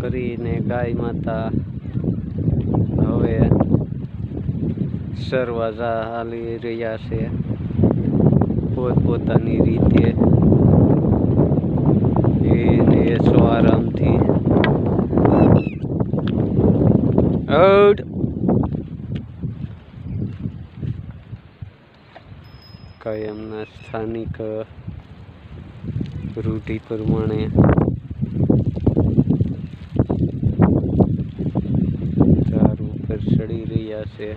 કરીને ગાય માતા હવે સરવાજા હાલી રહ્યા છે પોતપોતાની રીતે એને સો આરામથી હટ. કાયમના સ્થાનિક રૂઢિ પ્રમાણે ઉપર ચડી રહ્યા છે.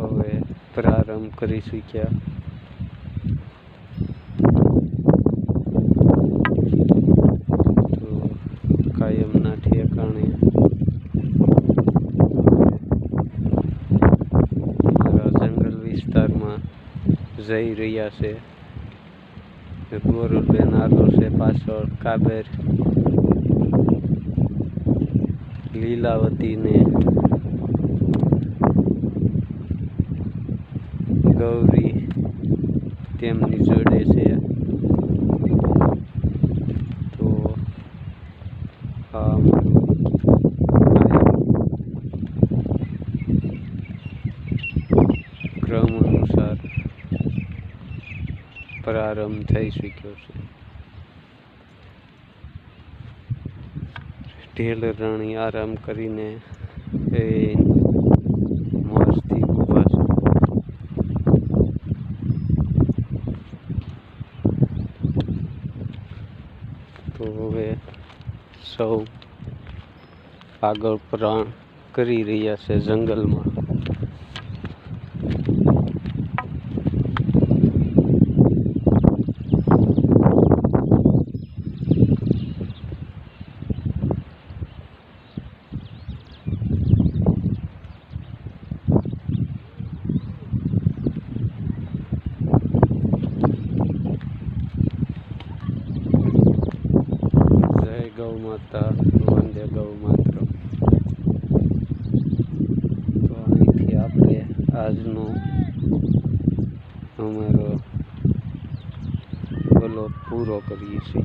હવે પ્રારંભ કરી શક્યા. તો કાયમના ઠેકાણે મારા જંગલ વિસ્તારમાં જઈ રહ્યા છે. ગોરુબેન આગળ છે પાછળ, કાબર. લીલાવતી ને ગૌરી તેમની જોડે છે. તો આ ક્રમ અનુસાર પ્રારંભ થઈ શક્યો છે. ઢેલ રાણી આરામ કરીને એ મસ્તી ઊભા છે. તો હવે સૌ આગળ પ્રાણ કરી રહ્યા છે જંગલમાં. ગૌ માતા વંદે ગૌ માત્ર. તો અહીંથી આપણે આજનો અમારો બોલો પૂરો કરીએ છીએ.